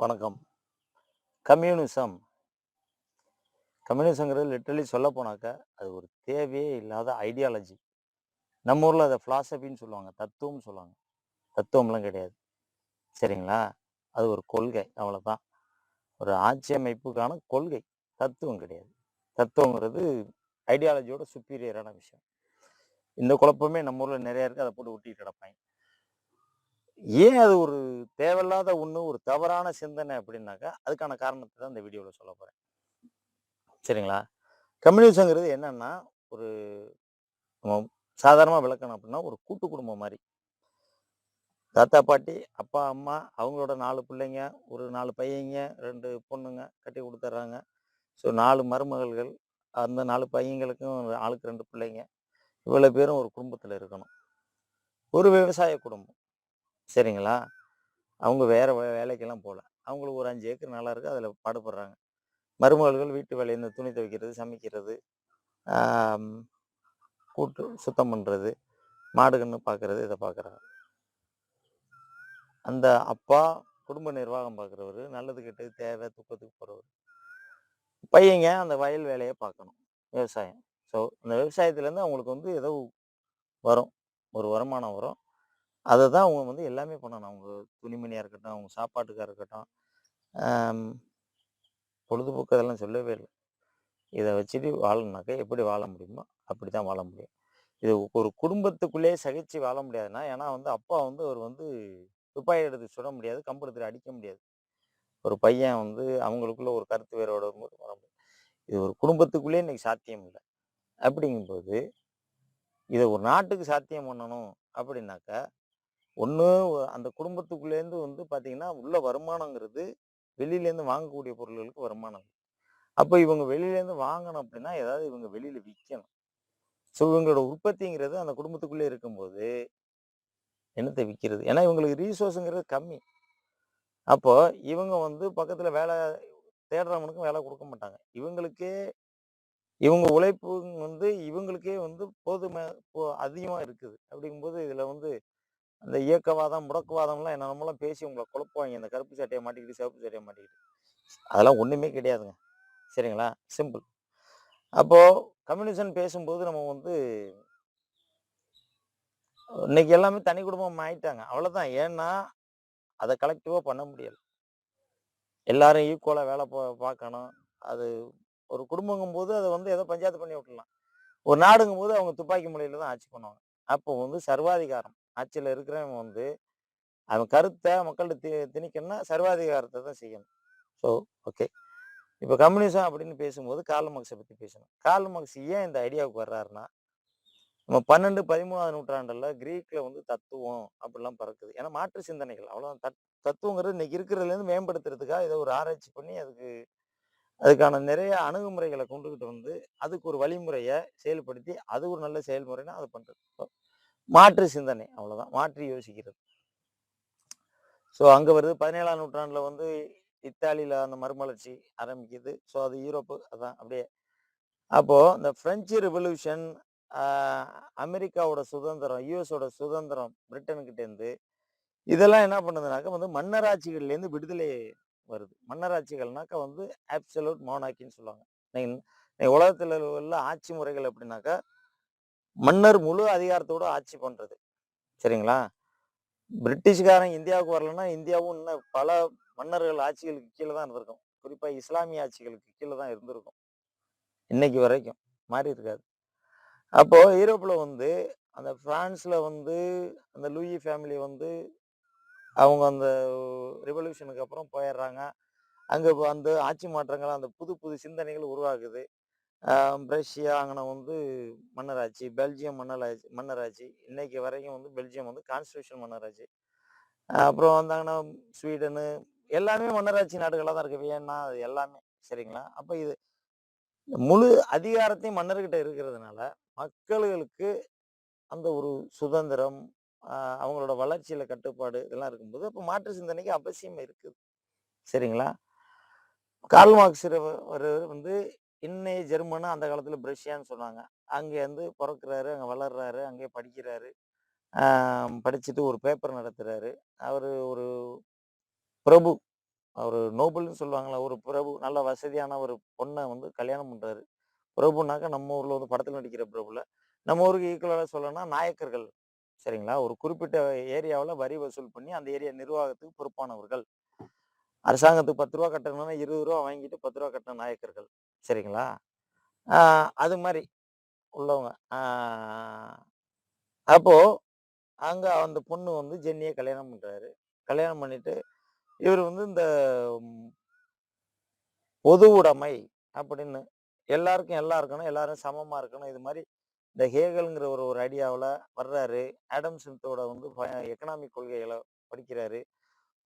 வணக்கம். Communism. கம்யூனிசங்கிறது literally சொல்ல போனாக்கா அது ஒரு தேவையே இல்லாத ஐடியாலஜி நம்ம ஊரில் அதை ஃபிலாசபின்னு சொல்லுவாங்க தத்துவம்னு சொல்லுவாங்க. தத்துவம்லாம் கிடையாது. சரிங்களா? அது ஒரு கொள்கை அவ்வளோதான் ஒரு ஆட்சி அமைப்புக்கான கொள்கை தத்துவம் கிடையாது. தத்துவங்கிறது ஐடியாலஜியோட சுப்பீரியரான விஷயம். இந்த குழப்பமே நம்ம ஊரில் நிறையா இருக்குது அதை போட்டு ஒட்டிட்டு கிடப்பாங்க ஏன் அது ஒரு தேவையில்லாத ஒன்று ஒரு தவறான சிந்தனை அப்படின்னாக்கா அதுக்கான காரணத்தை தான் இந்த வீடியோவில் சொல்ல போகிறேன் சரிங்களா? கம்யூனிசங்கிறது என்னன்னா ஒரு நம்ம சாதாரணமாக விளக்கணும் அப்படின்னா ஒரு கூட்டு குடும்பம் மாதிரி. தாத்தா பாட்டி அப்பா அம்மா அவங்களோட நாலு பிள்ளைங்க ஒரு நாலு பையங்க ரெண்டு பொண்ணுங்க கட்டி கொடுத்துட்றாங்க ஸோ நாலு மருமகள்கள் அந்த நாலு பையங்களுக்கும் ஆளுக்கு ரெண்டு பிள்ளைங்க. இவ்வளோ பேரும் ஒரு குடும்பத்தில் இருக்கணும். ஒரு விவசாய குடும்பம். சரிங்களா? அவங்க வேறு வேலைக்கெல்லாம் போகல அவங்களுக்கு ஒரு அஞ்சு ஏக்கர் நல்லா இருக்குது அதில் பாடுபடுறாங்க. மருமகள்கள் வீட்டு வேலை இந்த துணி துவைக்கிறது சமைக்கிறது கூட்டு சுத்தம் பண்ணுறது மாடு கன்று பார்க்குறது இதை பார்க்குறாங்க அந்த அப்பா குடும்ப நிர்வாகம் பார்க்குறவர் நல்லது கெட்டது தேவை துக்கத்துக்கு போகிறவர் பையங்க அந்த வயல் வேலையை பார்க்கணும் விவசாயம். ஸோ அந்த விவசாயத்துலேருந்து அவங்களுக்கு வந்து ஏதோ வரும் ஒரு வருமானம் வரும். அதை தான் அவங்க வந்து எல்லாமே பண்ணணும் அவங்க துணிமணியாக இருக்கட்டும் அவங்க சாப்பாட்டுக்காக இருக்கட்டும் பொழுதுபோக்கு அதெல்லாம் சொல்லவே இல்லை. இதை வச்சுட்டு வாழணுனாக்கா எப்படி வாழ முடியுமோ அப்படி தான் வாழ முடியும். இது ஒரு குடும்பத்துக்குள்ளேயே சகிச்சு வாழ முடியாதுன்னா ஏன்னா வந்து அப்பா வந்து அவர் வந்து துப்பாக்கி எடுத்து சுட முடியாது கம்பு எடுத்து அடிக்க முடியாது. ஒரு பையன் வந்து அவங்களுக்குள்ள ஒரு கருத்து வேறுபாடு வரும்போது வர முடியாது. இது ஒரு குடும்பத்துக்குள்ளேயே இன்னைக்கு சாத்தியம் இல்லை. அப்படிங்கும்போது இதை ஒரு நாட்டுக்கு சாத்தியம் பண்ணணும் அப்படின்னாக்கா ஒன்று அந்த குடும்பத்துக்குள்ளேருந்து வந்து பார்த்தீங்கன்னா உள்ள வருமானங்கிறது வெளியிலேருந்து வாங்கக்கூடிய பொருள்களுக்கு வருமானம். அப்போ இவங்க வெளியிலேருந்து வாங்கணும் அப்படின்னா ஏதாவது இவங்க வெளியில் விற்கணும் ஸோ இவங்களோட உற்பத்திங்கிறது அந்த குடும்பத்துக்குள்ளே இருக்கும்போது என்னத்தை விற்கிறது ஏன்னா இவங்களுக்கு ரீசோர்ஸுங்கிறது கம்மி. அப்போ இவங்க வந்து பக்கத்தில் வேலை தேடுறவனுக்கும் வேலை கொடுக்க மாட்டாங்க. இவங்களுக்கே இவங்க உழைப்பு வந்து இவங்களுக்கே வந்து போதுமை அதிகமாக இருக்குது. அப்படிங்கும்போது இதில் வந்து அந்த இயக்கவாதம் முடக்குவாதம்லாம் என்னென்னமோலாம் பேசி உங்களை குழப்புவாங்க இந்த கருப்பு சட்டையை மாட்டிக்கிட்டு சிவப்பு சட்டையை மாட்டிக்கிட்டு. அதெல்லாம் ஒன்றுமே கிடையாதுங்க. சரிங்களா? சிம்பிள். அப்போது கம்யூனிசம் பேசும்போது நம்ம வந்து இன்னைக்கு எல்லாமே தனி குடும்பம் ஆயிட்டாங்க. அவ்வளோதான் ஏன்னா அதை கலெக்டிவாக பண்ண முடியலை. எல்லாரும் ஈக்குவலாக வேலை பா பார்க்கணும். அது ஒரு குடும்பங்கும் போது அதை வந்து ஏதோ பஞ்சாயத்து பண்ணி விட்டுலாம் ஒரு நாடுங்கும் போது அவங்க துப்பாக்கி முறையில் தான் ஆட்சி பண்ணுவாங்க. அப்போ வந்து சர்வாதிகாரம். ஆட்சியில் இருக்கிறவன் வந்து அவன் கருத்தை மக்கள்கிட்ட தி திணிக்கணும்னா சர்வாதிகாரத்தை தான் செய்யணும். ஸோ ஓகே இப்போ கம்யூனிசம் அப்படின்னு பேசும்போது கார்ல் மார்க்ஸை பற்றி பேசணும். கார்ல் மார்க்ஸ் ஏன் இந்த ஐடியாவுக்கு வர்றாருன்னா நம்ம பன்னெண்டு பதிமூணாவது நூற்றாண்டில் கிரீக்கில் வந்து தத்துவம் அப்படிலாம் பறக்குது. ஏன்னா மாற்று சிந்தனைகள். அவ்வளோ தத் தத்துவங்கிறது இன்னைக்கு இருக்கிறதுலேருந்து மேம்படுத்துறதுக்காக இதை ஒரு ஆராய்ச்சி பண்ணி அதுக்கு அதுக்கான நிறைய அணுகுமுறைகளை கொண்டுகிட்டு வந்து அதுக்கு ஒரு வழிமுறையை செயல்படுத்தி அது ஒரு நல்ல செயல்முறைன்னா அதை பண்ணுறது மாற்று சிந்தனை அவ்வளோதான் மாற்றி யோசிக்கிறது. ஸோ அங்க வருது பதினேழாம் நூற்றாண்டுல வந்து இத்தாலியில அந்த மறுமலர்ச்சி ஆரம்பிக்குது. ஸோ அது யூரோப்பு அதான் அப்படியே. அப்போ இந்த பிரெஞ்சு ரெவல்யூஷன் அமெரிக்காவோட சுதந்திரம் யூஎஸோட சுதந்திரம் பிரிட்டனுக்கிட்ட இருந்து இதெல்லாம் என்ன பண்ணுதுனாக்கா வந்து மன்னராட்சிகள்லேருந்து விடுதலை வருது. மன்னராட்சிகள்னாக்கா வந்து ஆப்சலூட் மோனாக்கின்னு சொல்லுவாங்க. இன்னைக்கு உலகத்தில் உள்ள ஆட்சி முறைகள் எப்படின்னாக்கா மன்னர் முழு அதிகாரத்தோடு ஆட்சி பண்ணுறது சரிங்களா? பிரிட்டிஷ்காரன் இந்தியாவுக்கு வரலன்னா இந்தியாவும் இன்னும் பல மன்னர்கள் ஆட்சிகளுக்கு கீழே தான் இருந்திருக்கும். குறிப்பாக இஸ்லாமிய ஆட்சிகளுக்கு கீழே தான் இருந்திருக்கும். இன்னைக்கு வரைக்கும். மாறி இருக்காது. அப்போது யூரோப்ல வந்து அந்த ஃப்ரான்ஸில் வந்து அந்த லூயி ஃபேமிலி வந்து அவங்க அந்த ரெவல்யூஷனுக்கு அப்புறம் போயிடுறாங்க. அங்கே அந்த ஆட்சி மாற்றங்கள் அந்த புது புது சிந்தனைகள் உருவாகுது. பிரஷியா அங்கே வந்து மன்னராட்சி பெல்ஜியம் மன்னராட்சி மன்னராட்சி. இன்னைக்கு வரைக்கும் வந்து பெல்ஜியம் வந்து கான்ஸ்டியூஷன் மன்னராட்சி. அப்புறம் வந்தாங்கன்னா ஸ்வீடனு எல்லாமே மன்னராட்சி நாடுகளாக தான் இருக்கு. வியன்னா அது எல்லாமே சரிங்களா? அப்போ இது முழு அதிகாரத்தையும் மன்னர்கிட்ட இருக்கிறதுனால மக்களுக்கு அந்த ஒரு சுதந்திரம் அவங்களோட வளர்ச்சியில் கட்டுப்பாடு இதெல்லாம் இருக்கும்போது அப்போ மாற்று சிந்தனைக்கு அவசியம் இருக்குது. சரிங்களா? கார்ல் மார்க்ஸ் வந்து இன்னைய ஜெர்மனு அந்த காலத்தில் பிரஷியான்னு சொன்னாங்க. அங்கேருந்து பிறக்கிறாரு அங்கே வளர்றாரு அங்கே படிக்கிறாரு. படிச்சுட்டு ஒரு பேப்பர் நடத்துகிறாரு அவர் ஒரு பிரபு. அவர் நோபல்னு சொல்லுவாங்களா ஒரு பிரபு நல்ல வசதியான ஒரு பொண்ணை வந்து கல்யாணம் பண்ணுறாரு பிரபுனாக்கா நம்ம ஊரில் வந்து படத்தில் நடிக்கிற பிரபுல. நம்ம ஊருக்கு ஈக்குவலாக சொல்லணும்னா நாயக்கர்கள். சரிங்களா? ஒரு குறிப்பிட்ட ஏரியாவில் வரி வசூல் பண்ணி அந்த ஏரியா நிர்வாகத்துக்கு பொறுப்பானவர்கள். அரசாங்கத்துக்கு பத்து ரூபா கட்டணும்னா இருபது ரூபா வாங்கிட்டு பத்து ரூபா கட்டின நாயக்கர்கள். சரிங்களா? ஆஹ் அது மாதிரி உள்ளவங்க. ஆஹ் அப்போ அங்க அந்த பொண்ணு வந்து ஜென்னியை கல்யாணம் பண்றாரு. கல்யாணம் பண்ணிட்டு இவர் வந்து இந்த பொது உடைமை அப்படின்னு எல்லாருக்கும் எல்லாம் இருக்கணும் எல்லாரும் சமமா இருக்கணும். இது மாதிரி இந்த ஹேகல்ங்கிற ஒரு ஒரு ஐடியாவில் வர்றாரு. ஆடம் ஸ்மித்தோட வந்து எக்கனாமிக் கொள்கைகளை படிக்கிறாரு.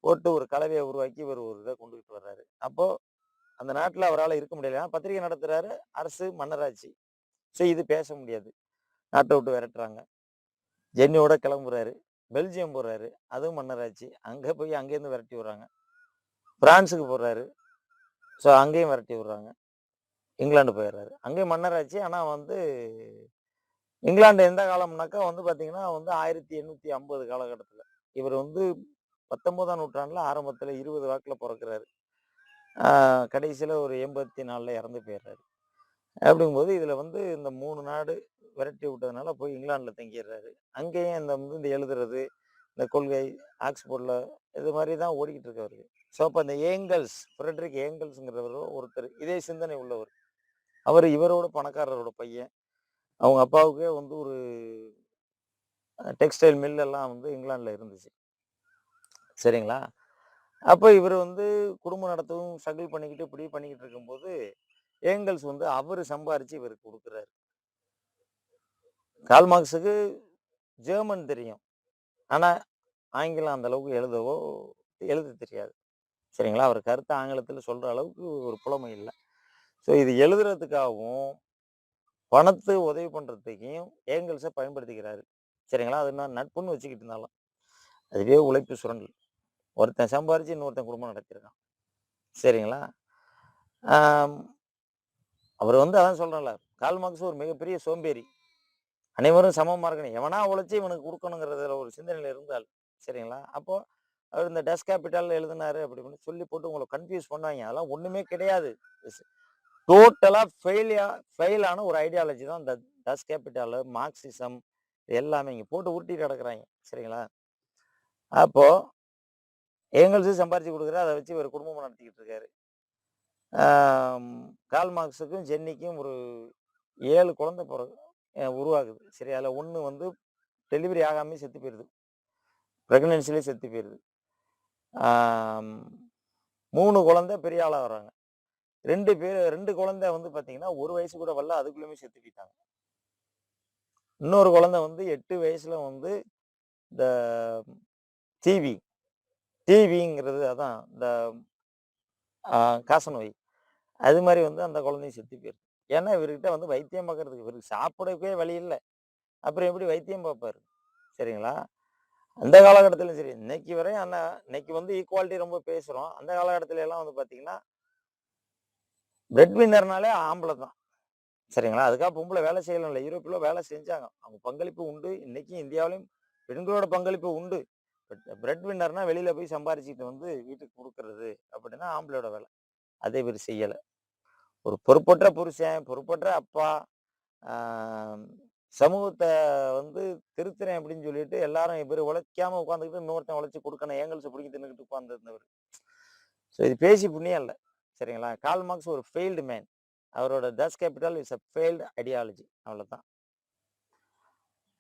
போட்டு ஒரு கலவையை உருவாக்கி இவர் ஒரு இதை கொண்டுகிட்டு வர்றாரு. அப்போ அந்த நாட்டில் அவரால் இருக்க முடியல. ஏன்னா பத்திரிகை நடத்துகிறாரு அரசு மன்னராட்சி. ஸோ இது பேச முடியாது. நாட்டை விட்டு விரட்டுறாங்க. ஜென்னியோட கிளம்புறாரு. பெல்ஜியம் போடுறாரு அதுவும் மன்னராட்சி. அங்கே போய் அங்கேருந்து விரட்டி விடுறாங்க. பிரான்ஸுக்கு போடுறாரு ஸோ அங்கேயும் விரட்டி விடுறாங்க. இங்கிலாந்து போயிடுறாரு. அங்கேயும் மன்னராட்சி. ஆனால் வந்து இங்கிலாந்து எந்த காலம்னாக்கா வந்து பார்த்திங்கன்னா வந்து ஆயிரத்தி எண்ணூற்றி ஐம்பது காலகட்டத்தில். இவர் வந்து பத்தொன்பதாம் நூற்றாண்டில் ஆரம்பத்தில் இருபது வாக்கில் பிறக்கிறாரு. கடைசியில் ஒரு எண்பத்தி நாலில் இறந்து போயிடுறாரு. அப்படிங்கும்போது இதில் வந்து இந்த மூணு நாடு விரட்டி விட்டதுனால போய் இங்கிலாந்தில் தங்கிடுறாரு. அங்கேயும் இந்த வந்து இந்த எழுதுறது இந்த கொள்கை ஆக்ஸ்போர்டில் இது மாதிரி தான் ஓடிக்கிட்டு இருக்கவர் ஸோ அப்போ அந்த ஏங்கல்ஸ் ஃப்ரெட்ரிக் ஏங்கல்ஸுங்கிறவர் ஒருத்தர் இதே சிந்தனை உள்ளவர். அவர் இவரோட பணக்காரரோட பையன். அவங்க அப்பாவுக்கே வந்து ஒரு டெக்ஸ்டைல் மில்லெல்லாம் வந்து இங்கிலாந்தில் இருந்துச்சு. சரிங்களா? அப்போ இவர் வந்து குடும்பம் நடத்தவும் ஸ்ட்ரகிள் பண்ணிக்கிட்டு இப்படி பண்ணிக்கிட்டு இருக்கும்போது ஏங்கல்ஸ் வந்து அவர் சம்பாரித்து இவருக்கு கொடுக்குறாரு. கால் மார்க்ஸுக்கு ஜெர்மன் தெரியும். ஆனால் ஆங்கிலம் அந்த அளவுக்கு எழுதவோ எழுத தெரியாது. சரிங்களா? அவர் கருத்தை ஆங்கிலத்தில் சொல்கிற அளவுக்கு ஒரு புலமை இல்லை. ஸோ இது எழுதுறதுக்காகவும் பணத்தை உதவி பண்ணுறதுக்கையும் ஏங்கல்ஸை பயன்படுத்திக்கிறாரு. சரிங்களா? அது நான் நட்புன்னு வச்சுக்கிட்டு இருந்தாலும். அதுவே உழைப்பு சுரண்டல். ஒருத்தன் சம்பாரிச்சு இன்னொருத்தன் குடும்பம் நடத்திருக்கான். சரிங்களா? அவர் வந்து அதான் சொல்கிறேன்ல கால் மார்க்ஸ் ஒரு மிகப்பெரிய சோம்பேறி. அனைவரும் சமமாக இருக்கணும். எவனா உழைச்சி இவனுக்கு கொடுக்கணுங்கிறதுல ஒரு சிந்தனையில் இருந்தால் சரிங்களா? அப்போது அவர் இந்த டஸ் கேபிட்டல் எழுதினாரு அப்படி சொல்லி போட்டு உங்களை கன்ஃபியூஸ் பண்ணுவாங்க. அதெல்லாம் ஒன்றுமே கிடையாது. டோட்டலாக ஃபெயிலியா ஃபெயிலான ஒரு ஐடியாலஜி தான் இந்த டஸ் கேபிட்டல் மார்க்சிசம் எல்லாமே இங்கே போட்டு உருட்டிட்டு கிடக்குறாங்க. சரிங்களா? அப்போது ஏங்கல்ஸு சம்பாரித்து கொடுக்குறாரு. அதை வச்சு ஒரு குடும்பம் நடத்திக்கிட்டு இருக்காரு. கால் மார்க்ஸுக்கும் ஜென்னிக்கும் ஒரு ஏழு குழந்தை பிறகு உருவாகுது. சரி அதில் ஒன்று வந்து டெலிவரி ஆகாமே செத்து போயிடுது ப்ரெக்னென்சிலே செத்து போயிடுது மூணு குழந்தை பெரிய ஆளாக வர்றாங்க. ரெண்டு பேர் ரெண்டு குழந்தை வந்து பார்த்தீங்கன்னா ஒரு வயசு கூட வரல அதுக்குள்ளேயுமே செத்து போயிட்டாங்க. இன்னொரு குழந்தை வந்து எட்டு வயசில் வந்து இந்த டிவி டிவிங்கிறது அதான் இந்த காசநோய். அது மாதிரி வந்து அந்த குழந்தையும் செத்து போயிருக்கு ஏன்னா இவர்கிட்ட வந்து வைத்தியம் பார்க்கறதுக்கு இவருக்கு சாப்பிடவே வழி இல்லை. அப்புறம் எப்படி வைத்தியம் பார்ப்பாரு சரிங்களா? அந்த காலகட்டத்திலும் சரி. இன்னைக்கு வரையும் அந்த இன்னைக்கு வந்து ஈக்குவாலிட்டி ரொம்ப பேசுகிறோம் அந்த காலகட்டத்தில எல்லாம் வந்து பார்த்தீங்கன்னா பிரெட் வின்னர்னாலே ஆம்பளை தான். சரிங்களா? அதுக்காக பொம்பளை வேலை செய்யலாம் இல்லை. யூரோப்பில் வேலை செஞ்சாங்க. அவங்க பங்களிப்பு உண்டு. இன்னைக்கும் இந்தியாவிலையும் பெண்களோட பங்களிப்பு உண்டு. பிரெட் வின்னர்னா வெளியில போய் சம்பாரிச்சிட்டு வந்து வீட்டுக்கு கொடுக்கறது அப்படின்னா ஆம்பளையோட வேலை. அதை இவர் செய்யலை. ஒரு பொறுப்பற்ற புருஷன் பொறுப்பற்ற அப்பா சமூகத்தை வந்து திருத்துறேன் அப்படின்னு சொல்லிட்டு எல்லாரும் இவர் உழைக்காம உட்காந்துக்கிட்டு இன்னொருத்தன் உழைச்சி கொடுக்கணும் ஏங்கல்ஸ் பிடிக்க தின்னுக்கிட்டு உட்காந்துருந்தவர் ஸோ இது பேசி புண்ணியம் இல்லை. சரிங்களா? கால் மார்க்ஸ் ஒரு ஃபெயில்டு மேன் அவரோட Das Kapital is a failed ideology அவ்வளோதான்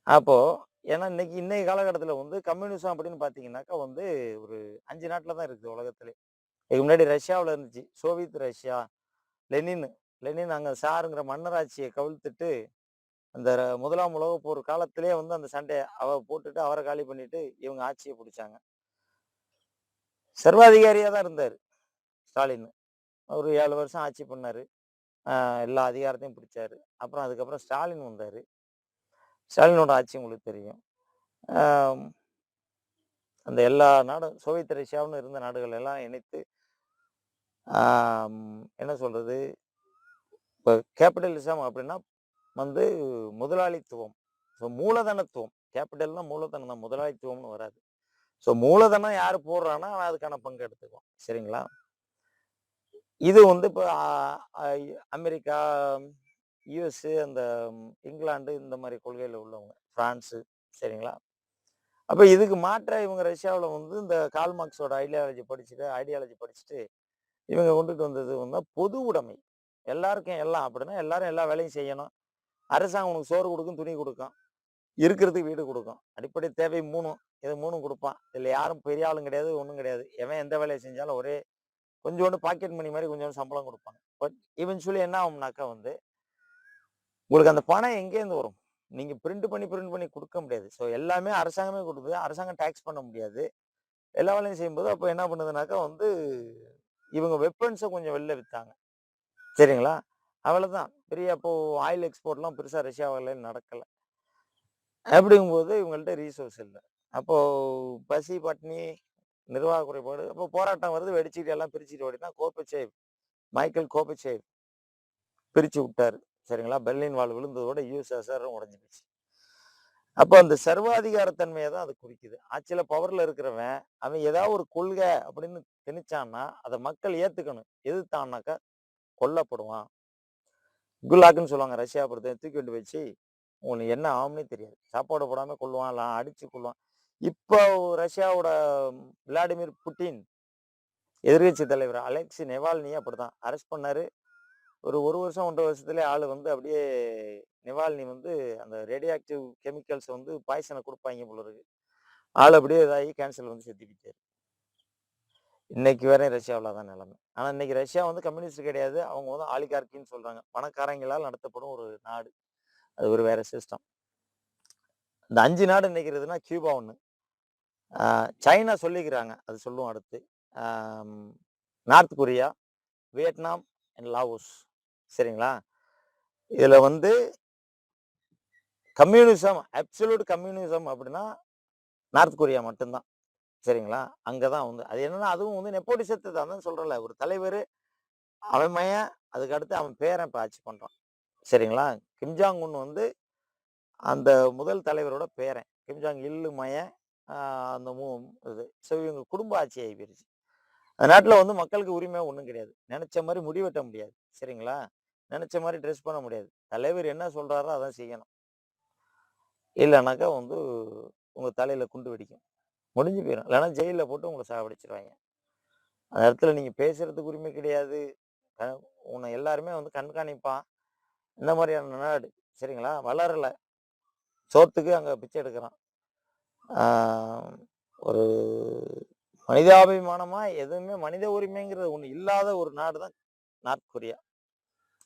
அப்போது ஏன்னா இன்னைக்கு இன்னைக்கு காலகட்டத்தில் வந்து கம்யூனிசம் அப்படின்னு பார்த்தீங்கன்னாக்கா வந்து ஒரு அஞ்சு நாட்டில் தான் இருக்குது உலகத்திலே. இதுக்கு முன்னாடி ரஷ்யாவில் இருந்துச்சு. சோவியத் ரஷ்யா லெனின் லெனின் அங்கே சாருங்கிற மன்னராட்சியை கவிழ்த்துட்டு அந்த ர- முதலாம் உலக போர் காலத்திலே வந்து அந்த சண்டையை அவ போட்டுட்டு அவரை காலி பண்ணிட்டு இவங்க ஆட்சியை பிடிச்சாங்க. சர்வாதிகாரியாக தான் இருந்தார் ஸ்டாலின். ஒரு ஏழு வருஷம் ஆட்சி பண்ணார். எல்லா அதிகாரத்தையும் பிடிச்சாரு. அப்புறம் அதுக்கப்புறம் ஸ்டாலின் வந்தார். ஸ்டாலினோட ஆட்சி உங்களுக்கு தெரியும். அந்த எல்லா நாடும் சோவியத் ரஷ்யாவுன்னு இருந்த நாடுகள் எல்லாம் இணைத்து என்ன சொல்கிறது இப்போ கேபிட்டலிசம் அப்படின்னா வந்து முதலாளித்துவம். ஸோ மூலதனத்துவம். கேபிட்டல்னா மூலதனம் தான் முதலாளித்துவம்னு வராது. ஸோ மூலதனம் யார் போடுறான்னா அவன் அதுக்கான பங்கு எடுத்துக்குவான். சரிங்களா? இது வந்து இப்போ அமெரிக்கா யுஎஸ் அந்த இங்கிலாந்து இந்த மாதிரி கொள்கையில் உள்ளவங்க. ஃப்ரான்ஸு சரிங்களா? அப்போ இதுக்கு மாற்ற இவங்க ரஷ்யாவில் வந்து இந்த கால் மார்க்ஸோட ஐடியாலஜி படிச்சுட்டு ஐடியாலஜி படிச்சுட்டு இவங்க கொண்டுட்டு வந்தது வந்து பொது உடைமை. எல்லாருக்கும் எல்லாம் அப்படின்னா எல்லாரும் எல்லா வேலையும் செய்யணும். அரசாங்கம் உனக்கு சோறு கொடுக்கும் துணி கொடுக்கும் இருக்கிறதுக்கு வீடு கொடுக்கும். அடிப்படை தேவை மூணும். இது மூணும் கொடுப்பான். இதில் யாரும் பெரிய ஆளும் கிடையாது ஒன்றும் கிடையாது. எவன் எந்த வேலையை செஞ்சாலும் ஒரே கொஞ்சோண்டு பாக்கெட் மணி மாதிரி கொஞ்சோண்டு சம்பளம் கொடுப்பாங்க. பட் சொல்லி என்ன ஆகும்னாக்கா வந்து உங்களுக்கு அந்த பணம் எங்கேருந்து வரும்? நீங்கள் பிரிண்ட் பண்ணி பிரிண்ட் பண்ணி கொடுக்க முடியாது. ஸோ எல்லாமே அரசாங்கமே கொடுக்குது. அரசாங்கம் டேக்ஸ் பண்ண முடியாது. எல்லா வேலையும் செய்யும்போது அப்போ என்ன பண்ணுதுனாக்கா வந்து இவங்க வெப்பன்ஸை கொஞ்சம் வெளில விற்றாங்க சரிங்களா? அவ்வளோதான் பெரிய அப்போது ஆயில் எக்ஸ்போர்ட்லாம் பெருசாக ரஷ்யாவில் நடக்கலை. அப்படிங்கும்போது இவங்கள்ட்ட ரீசோர்ஸ் இல்லை. அப்போது பசி பட்னி நிர்வாக குறைபாடு அப்போ போராட்டம் வருது. வெடிச்சுட்டு எல்லாம் பிரிச்சுட்டு ஓடினா கோப்பச்சேவ் மைக்கேல் கோப்பச்சேவ் பிரித்து விட்டார். சரிங்களா? பெர்லின் வால் விழுந்ததோட யூஎஸ்எஸ்ஆர் உடஞ்சி போச்சு. அப்போ அந்த சர்வாதிகாரத்தன்மையை தான் அது குறிக்குது. ஆட்சியில் பவரில் இருக்கிறவன் அவன் ஏதாவது ஒரு கொள்கை அப்படின்னு திணிச்சான்னா அதை மக்கள் ஏற்றுக்கணும் எதிர்த்தான்னாக்கா கொல்லப்படுவான். குல்லாக்குன்னு சொல்லுவாங்க ரஷ்யா பொறுத்த தூக்கி விட்டு வச்சு உங்களுக்கு என்ன ஆகும்னே தெரியாது. சாப்பாடு போடாமல் கொள்ளுவான் இல்லை அடித்து கொள்ளுவான் இப்போ ரஷ்யாவோட விளாடிமிர் புட்டின் எதிர்கட்சி தலைவர் அலெக்சி அப்படி அப்படிதான் அரெஸ்ட் பண்ணாரு. ஒரு ஒரு வருஷம் ஒன்றரை வருஷத்துலேயே ஆள் வந்து அப்படியே நிவாலினி வந்து அந்த ரேடியோ ஆக்டிவ் கெமிக்கல்ஸ் வந்து பாய்சனை கொடுப்பாங்க போல இருக்கு. ஆள் அப்படியே இதாகி கேன்சர் வந்து செத்துக்கிட்டாரு. இன்னைக்கு வேற ரஷ்யாவில் தான் நிலைமை. ஆனால் இன்னைக்கு ரஷ்யா வந்து கம்யூனிஸ்ட் கிடையாது. அவங்க வந்து ஆலிகார்கின்னு சொல்கிறாங்க பணக்காரங்களால் நடத்தப்படும் ஒரு நாடு. அது ஒரு வேற சிஸ்டம் இந்த அஞ்சு நாடு நினைக்கிறதுனா கியூபா ஒன்று சைனா சொல்லிக்கிறாங்க. அது சொல்லுவோம் அடுத்து. North Korea Vietnam and Laos. சரிங்களா? இதில் வந்து கம்யூனிசம் அப்சல்யூட் கம்யூனிசம் அப்படின்னா நார்த் கொரியா மட்டும்தான். சரிங்களா? அங்கே தான் வந்து அது என்னன்னா அதுவும் வந்து நெப்போட்டிசத்தை தான் சொல்றல ஒரு தலைவர் அவன் மையன் அதுக்கடுத்து அவன் பேரன் இப்போ ஆட்சி பண்ணுறான் சரிங்களா? கிம்ஜாங் உன் வந்து அந்த முதல் தலைவரோட பேரன். கிம்ஜாங் இல்லு மயன் அந்த மூ இது ஸோ இவங்க குடும்ப ஆட்சி ஆகி போயிடுச்சு அந்த நாட்டில் வந்து மக்களுக்கு உரிமை ஒன்றும் கிடையாது. நினச்ச மாதிரி முடிவெட்ட முடியாது. சரிங்களா? நினச்ச மாதிரி ட்ரெஸ் பண்ண முடியாது. தலைவர் என்ன சொல்கிறாரோ அதான் செய்யணும். இல்லைனாக்கா வந்து உங்கள் தலையில் குண்டு வெடிக்கும். முடிஞ்சு போயிடும் இல்லைன்னா ஜெயிலில் போட்டு உங்களை சாவடிச்சிருவாங்க அந்த இடத்துல நீங்கள் பேசுகிறதுக்கு உரிமை கிடையாது. உன்னை எல்லாருமே வந்து கண்காணிப்பான். இந்த மாதிரியான நாடு சரிங்களா? வளரல. சோத்துக்கு அங்கே பிச்சை எடுக்கிறான். ஒரு மனிதாபிமானமாக எதுவுமே மனித உரிமைங்கிறது ஒன்று இல்லாத ஒரு நாடு தான் நார்த் கொரியா.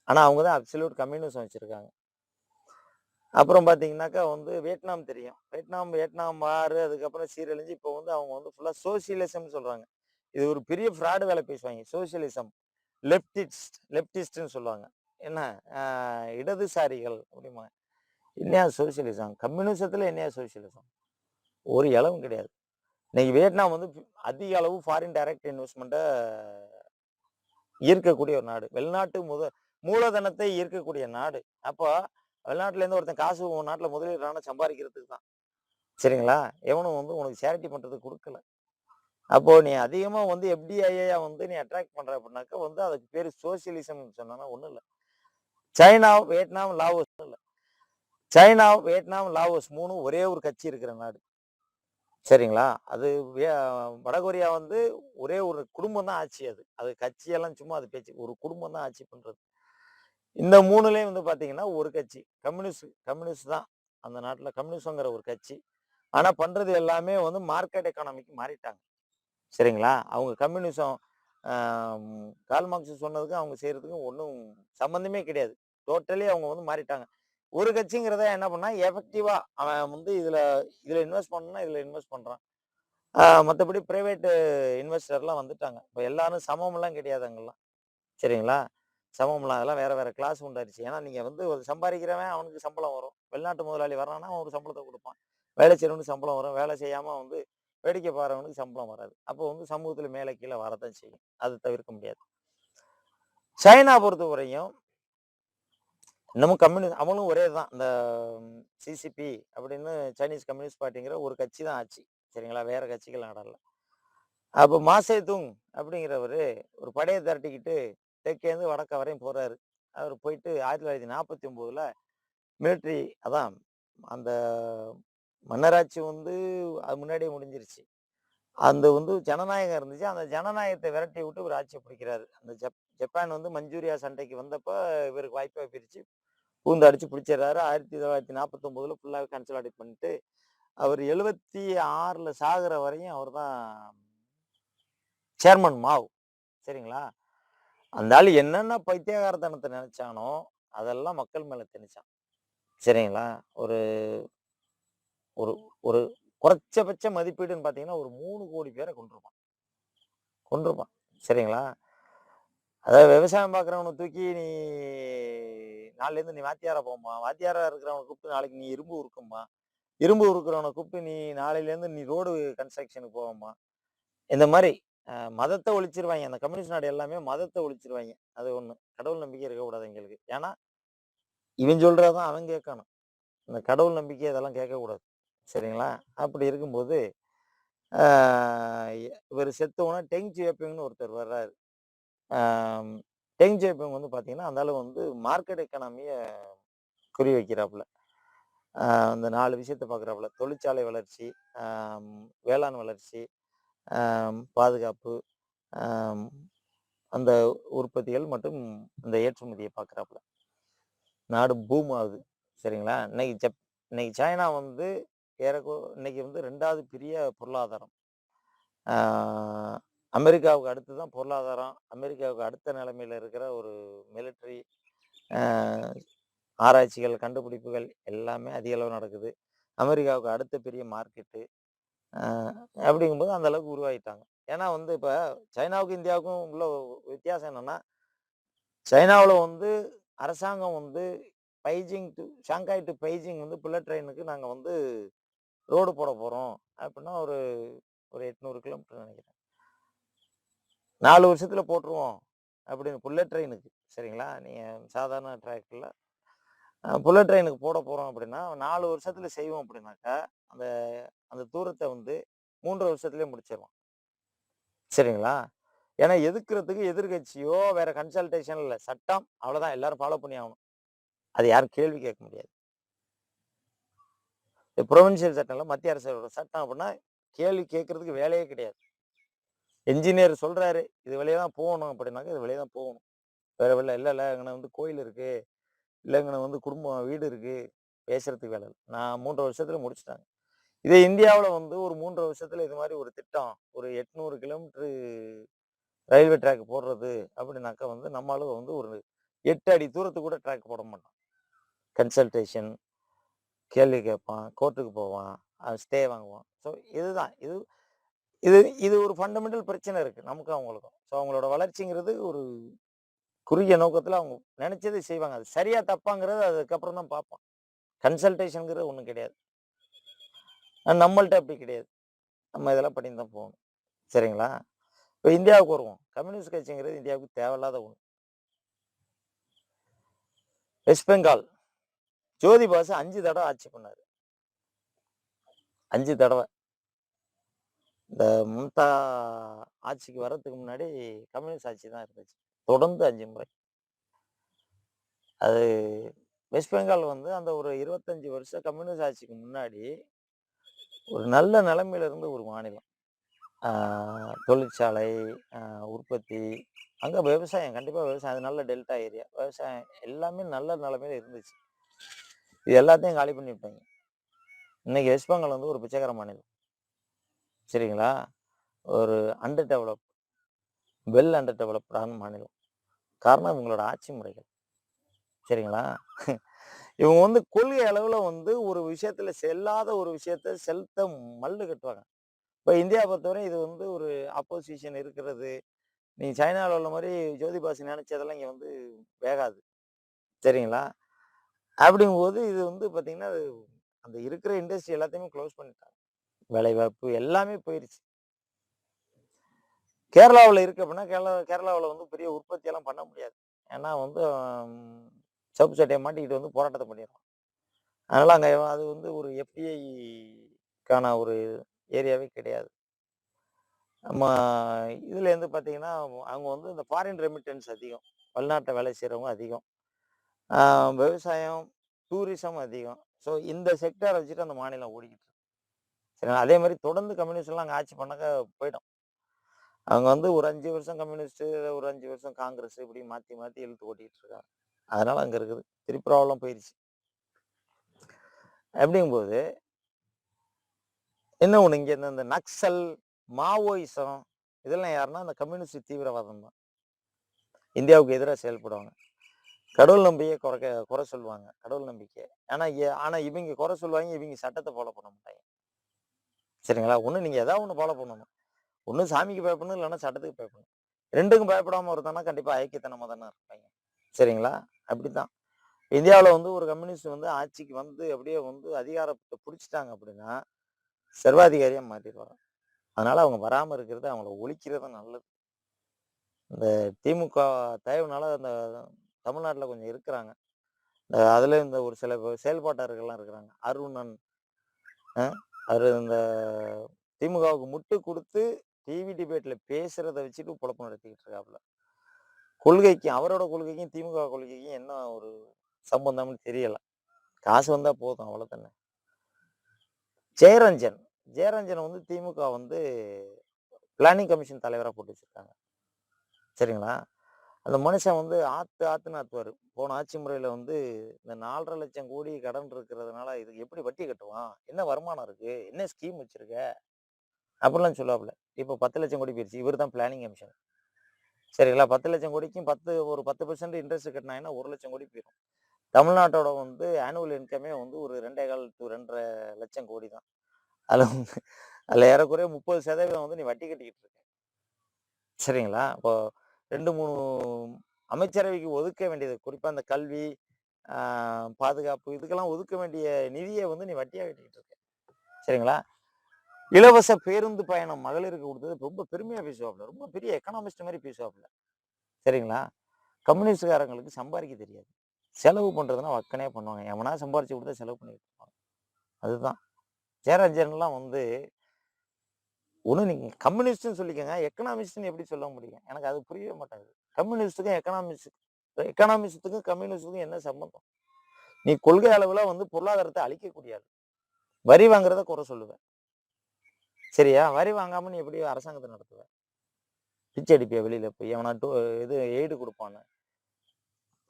ஆனால் அவங்க தான் அப்சல்யூட் கம்யூனிசம் வச்சுருக்காங்க. அப்புறம் பார்த்தீங்கன்னாக்கா வந்து வியட்நாம் தெரியும். வியட்நாம் வியட்நாம் ஆறு அதுக்கப்புறம் சீரழிஞ்சு இப்போ வந்து அவங்க வந்து ஃபுல்லாக சோசியலிசம்னு சொல்கிறாங்க இது ஒரு பெரிய ஃப்ராடு வேலை பேசுவாங்க. சோசியலிசம் லெப்டிஸ்ட் லெப்டிஸ்ட்னு சொல்லுவாங்க. என்ன? இடதுசாரிகள் அப்படிமா என்னையா சோசியலிசம் கம்யூனிசத்தில் என்னையா சோசியலிசம் ஒரு இளவும் கிடையாது. இன்னைக்கு வியட்நாம் வந்து அதிக அளவு ஃபாரின் டைரக்ட் இன்வெஸ்ட்மெண்ட்டை ஈர்க்கக்கூடிய ஒரு நாடு. வெளிநாட்டு முத மூலதனத்தை ஈர்க்கக்கூடிய நாடு. அப்போ வெளிநாட்டிலேருந்து ஒருத்தன் காசு உன் நாட்டில் முதலீடுறான சம்பாதிக்கிறதுக்கு தான். சரிங்களா? எவனும் வந்து உனக்கு சேரிட்டி பண்ணுறதுக்கு கொடுக்கல. அப்போது நீ அதிகமாக வந்து எஃப்டிஐயா வந்து நீ அட்ராக்ட் பண்ணுற அப்படின்னாக்கா வந்து அதுக்கு பேர் சோசியலிசம்னு சொன்னா ஒன்றும் இல்லை. சைனா வியட்நாம் லாவோஸ் இல்லை. சைனா வியட்நாம் லாவோஸ் மூணு ஒரே ஒரு கட்சி இருக்கிற நாடு. சரிங்களா? அது வே- வடகொரியா வந்து ஒரே ஒரு குடும்பம் தான் ஆட்சி அது. அது கட்சியெல்லாம் சும்மா அது பேச்சு ஒரு குடும்பம் தான் ஆட்சி பண்ணுறது இந்த மூணுலேயும் வந்து பார்த்தீங்கன்னா ஒரு கட்சி. கம்யூனிஸ்ட் கம்யூனிஸ்ட் தான் அந்த நாட்டில் கம்யூனிஸ்ட்ங்கிற ஒரு கட்சி. ஆனால் பண்ணுறது எல்லாமே வந்து மார்க்கெட் எக்கானமிக்கு மாறிட்டாங்க. சரிங்களா? அவங்க கம்யூனிசம் கால் மார்க்ஸ் சொன்னதுக்கும் அவங்க செய்கிறதுக்கும் ஒன்றும் சம்மந்தமே கிடையாது. டோட்டலி அவங்க வந்து மாறிட்டாங்க. ஒரு கட்சிங்கிறத என்ன பண்ணா எஃபெக்டிவாக அவன் வந்து இதில் இதில் இன்வெஸ்ட் பண்ணனா இதில் இன்வெஸ்ட் பண்ணுறான் மற்றபடி ப்ரைவேட்டு இன்வெஸ்டர்லாம் வந்துட்டாங்க. இப்போ எல்லாரும் சமமெல்லாம் கிடையாது அங்கெல்லாம். சரிங்களா? சமம்லாம் அதெல்லாம் வேற வேற கிளாஸ் உண்டாயிருச்சு. ஏன்னா நீங்க வந்து ஒரு சம்பாதிக்கிறவன் அவனுக்கு சம்பளம் வரும். வெளிநாட்டு முதலாளி வர்றான்னா அவன் ஒரு சம்பளத்தை கொடுப்பான். வேலை செய்யறவனுக்கு சம்பளம் வரும். வேலை செய்யாம வந்து வேடிக்கை பாருறவனுக்கு சம்பளம் வராது. அப்போ வந்து சமூகத்துல மேலே கீழே வரதான் செய்யும். அது தவிர்க்க முடியாது. சைனா பொறுத்த வரையும் இன்னமும் கம்யூனிஸ்ட் அவங்களும் ஒரே தான். இந்த சிசிபி அப்படின்னு சைனீஸ் கம்யூனிஸ்ட் பார்ட்டிங்கிற ஒரு கட்சி தான் ஆச்சு. சரிங்களா? வேற கட்சிகள் நடல அப்போ மாசேதுங் அப்படிங்கிறவரு ஒரு படையை திரட்டிக்கிட்டு தெற்கேந்து வடக்க வரையும் போறாரு. அவர் போயிட்டு ஆயிரத்தி தொள்ளாயிரத்தி நாற்பத்தி ஒன்பதுல மிலிட்ரி அதான் அந்த மன்னராட்சி வந்து அது முன்னாடியே முடிஞ்சிருச்சு. அந்த வந்து ஜனநாயகம் இருந்துச்சு. அந்த ஜனநாயகத்தை விரட்டி விட்டு இவர் ஆட்சியை பிடிக்கிறாரு. அந்த ஜப் ஜப்பான் வந்து மஞ்சூரியா சண்டைக்கு வந்தப்போ இவருக்கு வாய்ப்பாக பிரித்து பூந்து அடித்து பிடிச்சிடுறாரு ஆயிரத்தி தொள்ளாயிரத்தி நாற்பத்தொம்போதுல ஃபுல்லாகவே கன்சல்டேட் பண்ணிட்டு அவர் எழுபத்தி ஆறில் சாகுற வரையும் அவர் தான் சேர்மன் மாவ். சரிங்களா? அந்த ஆள் என்னென்ன பைத்தியகாரத்தனத்தை நினைச்சானோ அதெல்லாம் மக்கள் மேல திணிச்சான். சரிங்களா? ஒரு ஒரு ஒரு குறைச்சபட்ச மதிப்பீடுன்னு பார்த்தீங்கன்னா ஒரு மூணு கோடி பேரை கொண்டிருப்பான் கொண்டிருப்பான் சரிங்களா? அதாவது விவசாயம் பார்க்குறவனை தூக்கி நீ நாளைலேருந்து நீ வாத்தியாரா போம்மா. வாத்தியாரா இருக்கிறவனை கூப்பிட்டு நாளைக்கு நீ இரும்பு உருக்கும்மா. இரும்பு உருக்குறவனை கூப்பிட்டு நீ நாளையிலேருந்து நீ ரோடு கன்ஸ்ட்ரக்ஷனுக்கு போவோம்மா இந்த மாதிரி மதத்தை ஒழிச்சிருவாங்க அந்த கம்யூனிஸ்ட் நாடு எல்லாமே மதத்தை ஒழிச்சிருவாங்க அது ஒன்று கடவுள் நம்பிக்கை இருக்கக்கூடாது எங்களுக்கு. ஏன்னா இவன் சொல்றதான் அவன் கேட்கணும். இந்த கடவுள் நம்பிக்கை இதெல்லாம் கேட்கக்கூடாது சரிங்களா? அப்படி இருக்கும்போது இவர் செத்தவனா டெங் ஜேபிங்னு ஒருத்தர் வர்றாரு. டெங் ஜியோபிங் வந்து பார்த்தீங்கன்னா அந்த அளவு வந்து மார்க்கெட் எக்கனாமியை குறி வைக்கிறாப்புல. அந்த நாலு விஷயத்த பார்க்குறாப்புல தொழிற்சாலை வளர்ச்சி வேளாண் வளர்ச்சி பாதுகாப்பு அந்த உற்பத்திகள் மற்றும் இந்த ஏற்றுமதியை பார்க்குறாப்புல. நாடு பூம் ஆகுது. சரிங்களா? இன்னைக்கு ஜப் இன்னைக்கு சைனா வந்து ஏறக்கோ இன்னைக்கு வந்து ரெண்டாவது பெரிய பொருளாதாரம். அமெரிக்காவுக்கு அடுத்து தான் பொருளாதாரம். அமெரிக்காவுக்கு அடுத்த நிலைமையில் இருக்கிற ஒரு மிலிட்ரி ஆராய்ச்சிகள் கண்டுபிடிப்புகள் எல்லாமே அதிக அளவு நடக்குது. அமெரிக்காவுக்கு அடுத்த பெரிய மார்க்கெட்டு அப்படிங்கும்போது அந்த அளவுக்கு உருவாகிட்டாங்க ஏன்னா வந்து இப்போ சைனாவுக்கும் இந்தியாவுக்கும் உள்ள வித்தியாசம் என்னன்னா சைனாவில் வந்து அரசாங்கம் வந்து Beijing to Shanghai to Beijing வந்து புல்லட் ட்ரெயினுக்கு நாங்கள் வந்து ரோடு போட போகிறோம் அப்படின்னா ஒரு ஒரு எட்நூறு கிலோமீட்டர் நினைக்கிறேன். நாலு வருஷத்தில் போட்டுருவோம் அப்படின்னு புல்லட் ட்ரெயினுக்கு. சரிங்களா? நீங்கள் சாதாரண ட்ராக்கில் புல்லட் ட்ரெயினுக்கு போட போகிறோம் அப்படின்னா நாலு வருஷத்துல செய்வோம் அப்படின்னாக்கா அந்த அந்த தூரத்தை வந்து மூன்று வருஷத்துலேயே முடிச்சிடலாம் சரிங்களா? ஏன்னா எதிர்க்கிறதுக்கு எதிர்கட்சியோ வேற கன்சல்டேஷன் இல்லை. சட்டம் அவ்வளோதான் எல்லாரும் ஃபாலோ பண்ணி ஆகணும். அது யாரும் கேள்வி கேட்க முடியாது. ப்ரொவின்சியல் சட்டம்ல மத்திய அரசோட சட்டம் அப்படின்னா கேள்வி கேட்கறதுக்கு வேலையே கிடையாது. என்ஜினியர் சொல்றாரு இது வழியா தான் போகணும் அப்படின்னாக்கா இது வழியா தான் போகணும். வேற வழியில் இல்லை இல்லை அங்கே வந்து கோயில் இருக்கு. இல்லை வந்து குடும்பம் வீடு இருக்குது பேசுகிறதுக்கு வேலை இல்லை. நான் மூன்று வருஷத்தில் முடிச்சிட்டாங்க. இதே இந்தியாவில் வந்து ஒரு மூன்று வருஷத்தில் இது மாதிரி ஒரு திட்டம் ஒரு எட்நூறு கிலோமீட்ரு ரயில்வே ட்ராக் போடுறது அப்படின்னாக்கா வந்து நம்மளும் வந்து ஒரு எட்டு அடி தூரத்துக்கு கூட ட்ராக் போட மாட்டோம் கன்சல்டேஷன் கேள்வி கேட்பான் கோர்ட்டுக்கு போவான் ஸ்டே வாங்குவான். ஸோ இதுதான். இது இது இது ஒரு ஃபண்டமெண்டல் பிரச்சனை இருக்குது நமக்கும் அவங்களுக்கும். ஸோ அவங்களோட வளர்ச்சிங்கிறது ஒரு குறுகிய நோக்கத்தில் அவங்க நினைச்சதை செய்வாங்க. அது சரியா தப்பாங்கிறது அதுக்கப்புறம் தான் பார்ப்போம் கன்சல்டேஷனுங்கிறது ஒன்றும் கிடையாது. நம்மள்கிட்ட அப்படி கிடையாது. நம்ம இதெல்லாம் பண்ணி தான் போகணும். சரிங்களா? இப்போ இந்தியாவுக்கு வருவோம். கம்யூனிஸ்ட் கட்சிங்கிறது இந்தியாவுக்கு தேவையில்லாத ஒன்று வெஸ்ட் பெங்கால். ஜோதி பாசு அஞ்சு தடவை ஆட்சி பண்ணார். அஞ்சு தடவை. இந்த மம்தா ஆட்சிக்கு வர்றதுக்கு முன்னாடி கம்யூனிஸ்ட் ஆட்சி தான் இருந்துச்சு. தொடர்ந்து அஞ்சு முறை. அது வெஸ்ட் பெங்கால் வந்து அந்த ஒரு இருபத்தஞ்சி வருஷம் கம்யூனிஸ்ட் ஆட்சிக்கு முன்னாடி ஒரு நல்ல நிலைமையில இருந்த ஒரு மாநிலம். தொழிற்சாலை உற்பத்தி அங்கே விவசாயம் கண்டிப்பாக விவசாயம் அது நல்ல டெல்டா ஏரியா. விவசாயம் எல்லாமே நல்ல நிலைமையில இருந்துச்சு. இது எல்லாத்தையும் காலி பண்ணி விட்டாங்க. இன்னைக்கு வெஸ்ட் பெங்கால் வந்து ஒரு பிச்சைக்கார மாநிலம். சரிங்களா? ஒரு அண்டர் டெவலப் வெல் அண்டர் டெவலப்டான மாநிலம். காரணம் இவங்களோட ஆட்சி முறைகள். சரிங்களா? இவங்க வந்து கொள்கை அளவில் வந்து ஒரு விஷயத்தில் செல்லாத ஒரு விஷயத்த செலுத்த மல்லு கட்டுவாங்க. இப்போ இந்தியா பொறுத்தவரை இது வந்து ஒரு அப்போசிஷன் இருக்கிறது. நீ சைனாவில் உள்ள மாதிரி ஜோதி பாசு நினைச்சதெல்லாம் இங்கே வந்து வேகாது. சரிங்களா? அப்படிங்கும்போது இது வந்து பார்த்திங்கன்னா அது அந்த இருக்கிற இண்டஸ்ட்ரி எல்லாத்தையுமே க்ளோஸ் பண்ணிட்டாங்க. வேலைவாய்ப்பு எல்லாமே போயிடுச்சு கேரளாவில் இருக்கு அப்படின்னா கேரளா கேரளாவில் வந்து பெரிய உற்பத்தியெல்லாம் பண்ண முடியாது. ஏன்னா வந்து ஆம், சவுப்பு சட்டையை மாட்டிக்கிட்டு வந்து போராட்டத்தை பண்ணிடுவோம் அதனால் அங்கே அது வந்து ஒரு எஃப்டிஐக்கான ஒரு ஏரியாவே கிடையாது. நம்ம இதுலேருந்து பார்த்தீங்கன்னா அவங்க வந்து இந்த ஃபாரின் ரெமிட்டன்ஸ் அதிகம். வெளிநாட்டை வேலை செய்கிறவங்க அதிகம். விவசாயம் டூரிசம் அதிகம். ஸோ இந்த செக்டரை வச்சுட்டு அந்த மாநிலம் ஓடிக்கிட்டு இருக்கு. சரிங்களா அதே மாதிரி தொடர்ந்து கம்யூனிஸ்ட்லாம் அங்கே ஆட்சி பண்ணாக்க போயிடும். அவங்க வந்து ஒரு அஞ்சு வருஷம் கம்யூனிஸ்ட் ஒரு அஞ்சு வருஷம் காங்கிரஸ் இப்படி மாற்றி மாற்றி இழுத்து ஓட்டிகிட்டு இருக்காங்க. அதனால அங்கே இருக்குது. திரிபுராவெல்லாம் போயிடுச்சு அப்படிங்கும்போது என்ன ஒன்று இங்கே இந்த நக்சல் மாவோயிசம் இதெல்லாம் யாருன்னா அந்த கம்யூனிஸ்ட் தீவிரவாதம் தான். இந்தியாவுக்கு எதிராக செயல்படுவாங்க. கடவுள் நம்பிக்கையை குறைக்க குறை சொல்லுவாங்க. கடவுள் நம்பிக்கை. ஆனால் ஆனால் இவங்க குறை சொல்லுவாங்க இவங்க சட்டத்தை ஃபாலோ பண்ண மாட்டாங்க. சரிங்களா? ஒன்று நீங்கள் ஏதாவது ஒன்று ஃபாலோ பண்ணணும். ஒன்று சாமிக்கு பயப்படணும் இல்லைன்னா சட்டத்துக்கு பயப்படணும். ரெண்டுக்கும் பயப்படாமல் இருந்தானா கண்டிப்பாக ஐக்கியத்தனமாக தானே இருப்பாங்க. சரிங்களா? அப்படித்தான். இந்தியாவில் வந்து ஒரு கம்யூனிஸ்ட் வந்து ஆட்சிக்கு வந்து அப்படியே வந்து அதிகாரத்தை பிடிச்சிட்டாங்க அப்படின்னா சர்வாதிகாரியாக மாற்றிடுவாங்க அதனால் அவங்க வராமல் இருக்கிறது அவங்கள ஒழிக்கிறது நல்லது. இந்த திமுக தயவுனால அந்த தமிழ்நாட்டில் கொஞ்சம் இருக்கிறாங்க. இந்த அதில் இந்த ஒரு சில செயல்பாட்டாளர்கள்லாம் இருக்கிறாங்க. அருணன் அவர் இந்த திமுகவுக்கு முட்டு கொடுத்து டிவி டிபேட்ல பேசுறத வச்சுட்டு குழப்பம் நடத்திக்கிட்டு இருக்காப்புல கொள்கைக்கும் அவரோட கொள்கைக்கும் திமுக கொள்கைக்கும் என்ன ஒரு சம்பந்தம்னு தெரியல. காசு வந்தா போதும் அவ்வளோ தானே ஜெயரஞ்சன். ஜெயரஞ்சன் வந்து திமுக வந்து பிளானிங் கமிஷன் தலைவராக போட்டு வச்சிருக்காங்க. சரிங்களா? அந்த மனுஷன் வந்து ஆத்து ஆத்துன்னு ஆத்துவார். போன ஆட்சி முறையில் வந்து இந்த நாலரை லட்சம் கோடி கடன் இருக்கிறதுனால இதுக்கு எப்படி வட்டி கட்டுவான்? என்ன வருமானம் இருக்குது என்ன ஸ்கீம் வச்சுருக்க? அப்படிலாம் சொல்லுவாப்புல இப்போ பத்து லட்சம் கோடி போயிருச்சு இவர் தான் பிளானிங் கமிஷன் சரிங்களா? பத்து லட்சம் கோடிக்கும் பத்து ஒரு பத்து பர்சன்ட் இன்ட்ரெஸ்ட் கட்டினாங்கன்னா ஒரு லட்சம் கோடி போயிடும் தமிழ்நாட்டோட வந்து ஆனுவல் இன்கமே வந்து ஒரு ரெண்டே கால் டு ரெண்டரை லட்சம் கோடி தான். அதில் வந்து அதில் ஏறக்குறைய முப்பது சதவீதம் வந்து நீ வட்டி கட்டிக்கிட்டு இருக்க. சரிங்களா? இப்போ ரெண்டு மூணு அமைச்சரவைக்கு ஒதுக்க வேண்டியது குறிப்பாக அந்த கல்வி பாதுகாப்பு இதுக்கெல்லாம் ஒதுக்க வேண்டிய நிதியை வந்து நீ வட்டியாக கட்டிக்கிட்டு இருக்க. சரிங்களா? இலவச பேருந்து பயணம் மகளிருக்கு கொடுத்தது ரொம்ப பெருமையாக பேசுவாப்புல ரொம்ப பெரிய எக்கனாமிஸ்ட் மாதிரி பேசுவாப்புல சரிங்களா? கம்யூனிஸ்ட்காரங்களுக்கு சம்பாதிக்க தெரியாது. செலவு பண்ணுறதுனா வக்கனே பண்ணுவாங்க. எவனா சம்பாரிச்சு கொடுத்தா செலவு பண்ணிட்டு இருப்பாங்க அதுதான். ஜெயராஜன்லாம் வந்து ஒன்று நீங்கள் கம்யூனிஸ்ட்னு சொல்லிக்கோங்க எக்கனாமிஸ்ட்னு எப்படி சொல்ல முடியும்? எனக்கு அது புரியவே மாட்டாது கம்யூனிஸ்ட்டுக்கும் எக்கனாமிஸ்ட் எக்கனாமிஸ்ட்டுக்கும் கம்யூனிஸ்ட்டுக்கும் என்ன சம்மந்தம் நீ கொள்கை அளவில் வந்து பொருளாதாரத்தை அழிக்கக்கூடியது வரி வாங்குறத குறை சொல்லுவேன். சரியா? வரி வாங்காம நீ எப்படி அரசாங்கத்தை நடத்துவ. பிச்சை அடிப்பியா வெளியில போய்? அவனா டூ இது எய்டு கொடுப்பான்னு.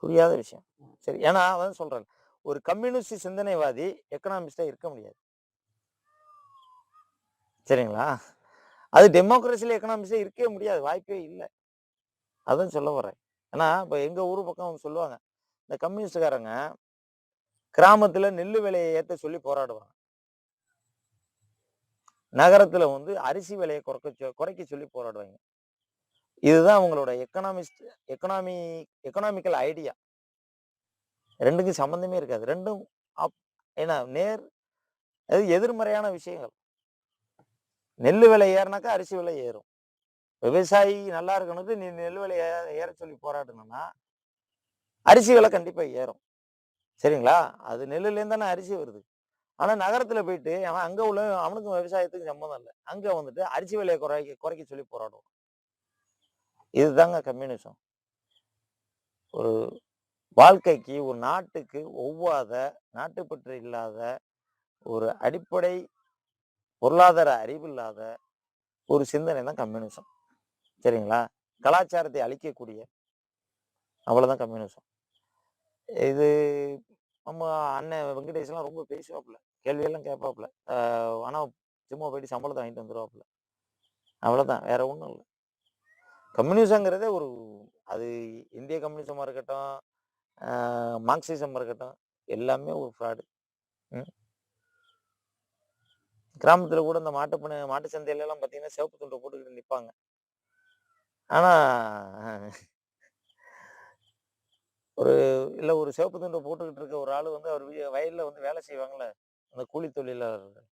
புரியாத விஷயம். சரி ஏன்னா அதான் சொல்றேன் ஒரு கம்யூனிஸ்ட் சிந்தனைவாதி எக்கனாமிஸ்டா இருக்க முடியாது. சரிங்களா? அது டெமோக்ரஸியில் எக்கனாமிக்ஸே இருக்கவே முடியாது வாய்ப்பே இல்லை. அதான் சொல்ல வரேன் ஏன்னா இப்போ எங்கள் ஊர் பக்கம் சொல்லுவாங்க இந்த கம்யூனிஸ்டுக்காரங்க கிராமத்தில் நெல் விலையை ஏற்ற சொல்லி போராடுவாங்க. நகரத்தில் வந்து அரிசி விலையை குறைக்க சொ- குறைக்க சொல்லி போராடுவாங்க. இதுதான் அவங்களோட எக்கனாமிஸ்ட் எக்கனாமி எக்கனாமிக்கல் ஐடியா ரெண்டுக்கும் சம்மந்தமே இருக்காது. ரெண்டும் அப் ஏன்னா நேர் அது எதிர்மறையான விஷயங்கள். நெல் விலை ஏறினாக்கா அரிசி விலை ஏறும். விவசாயி நல்லா இருக்கணும் நீ நெல் விலை ஏற சொல்லி போராடணும்னா அரிசி விலை கண்டிப்பாக ஏறும். சரிங்களா? அது நெல்லுலேருந்து தானே அரிசி வருது. ஆனா நகரத்துல போயிட்டு அவன் அங்க உள்ள அவனுக்கும் விவசாயத்துக்கு சம்மந்தம் இல்லை. அங்க வந்துட்டு அரிசி விலையை குறைக்க குறைக்க சொல்லி போராடுவான். இதுதாங்க கம்யூனிசம். ஒரு வாழ்க்கைக்கு ஒரு நாட்டுக்கு ஒவ்வாத நாட்டுப்பற்று இல்லாத ஒரு அடிப்படை பொருளாதார அறிவு இல்லாத ஒரு சிந்தனை தான் கம்யூனிசம். சரிங்களா? கலாச்சாரத்தை அழிக்கக்கூடிய அவ்வளோதான் கம்யூனிசம். இது நம்ம அண்ணன் வெங்கடேஷ்லாம் ரொம்ப பேசுவாப்புல. கேள்வியெல்லாம் கேட்பாப்புல. ஆனால் சும்மா போயிட்டு சம்பளத்தை வாங்கிட்டு வந்துருவாப்புல. அவ்வளோதான் வேற ஒன்றும் இல்லை. கம்யூனிசங்கிறதே ஒரு அது இந்திய கம்யூனிசமாக இருக்கட்டும் மார்க்சிசமாக இருக்கட்டும் எல்லாமே ஒரு ஃப்ராடு. கிராமத்தில் கூட இந்த மாட்டு பண்ணை மாட்டு சந்தையிலலாம் பார்த்தீங்கன்னா சிவப்பு துண்டை போட்டுக்கிட்டு நிற்பாங்க ஆனால் ஒரு இல்லை ஒரு சிவப்பு துண்டை போட்டுக்கிட்டு இருக்க ஒரு ஆள் வந்து அவர் வயலில் வந்து வேலை செய்வாங்கல்ல. அந்த கூலி தொழிலாளர்கள்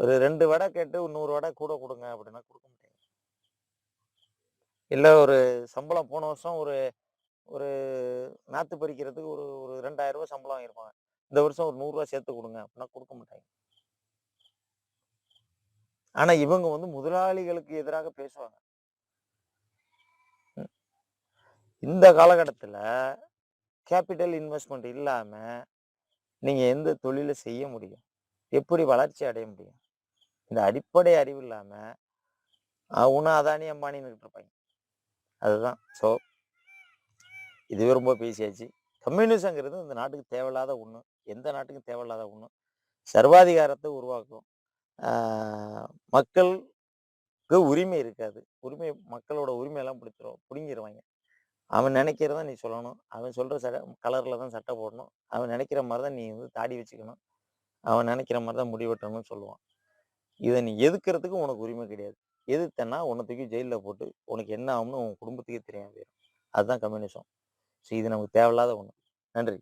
ஒரு ரெண்டு வடை கேட்டு நூறு வடை கூட கொடுங்க அப்படின்னா கொடுக்க மாட்டாங்க. இல்லை ஒரு சம்பளம் போன வருஷம் ஒரு ஒரு நாற்று பறிக்கிறதுக்கு ஒரு ஒரு ரெண்டாயிரம் ரூபா சம்பளம் வாங்கியிருப்பாங்க. இந்த வருஷம் ஒரு நூறுரூவா சேர்த்து கொடுங்க அப்படின்னா கொடுக்க மாட்டாங்க. ஆனா இவங்க வந்து முதலாளிகளுக்கு எதிராக பேசுவாங்க. இந்த காலகட்டத்தில் கேபிட்டல் இன்வெஸ்ட்மெண்ட் இல்லாம நீங்க எந்த தொழிலை செய்ய முடியும்? எப்படி வளர்ச்சி அடைய முடியும்? இந்த அடிப்படை அறிவு இல்லாம அவனும் அதானி அம்பானின்னு இருப்பாங்க அதுதான். ஸோ இதுவே ரொம்ப பேசியாச்சு. கம்யூனிசங்கிறது இந்த நாட்டுக்கு தேவையில்லாத ஒண்ணு. எந்த நாட்டுக்கும் தேவையில்லாத ஒண்ணு. சர்வாதிகாரத்தை உருவாக்கும். ஆஹ் மக்களுக்கு உரிமை இருக்காது. உரிமை மக்களோட உரிமையெல்லாம் பிடிச்சிரும். பிடுங்கிடுவாங்க அவன் நினைக்கிறத நீ சொல்லணும். அவன் சொல்ற சட்டை கலர்ல தான் சட்டை போடணும். அவன் நினைக்கிற மாதிரி தான் நீ வந்து தாடி வச்சுக்கணும். அவன் நினைக்கிற மாதிரி தான் முடிவெட்டணும்னு சொல்லுவான். இதை நீ எதுக்குறதுக்கு உனக்கு உரிமை கிடையாது. எதிர்த்தனா உன்னை தூக்கி ஜெயிலில் போட்டு உனக்கு என்ன ஆகும்னு உன் குடும்பத்துக்கே தெரியாம போயிடும் அதுதான் கம்யூனிசம். ஸோ இது நமக்கு தேவையில்லாத ஒன்று நன்றி.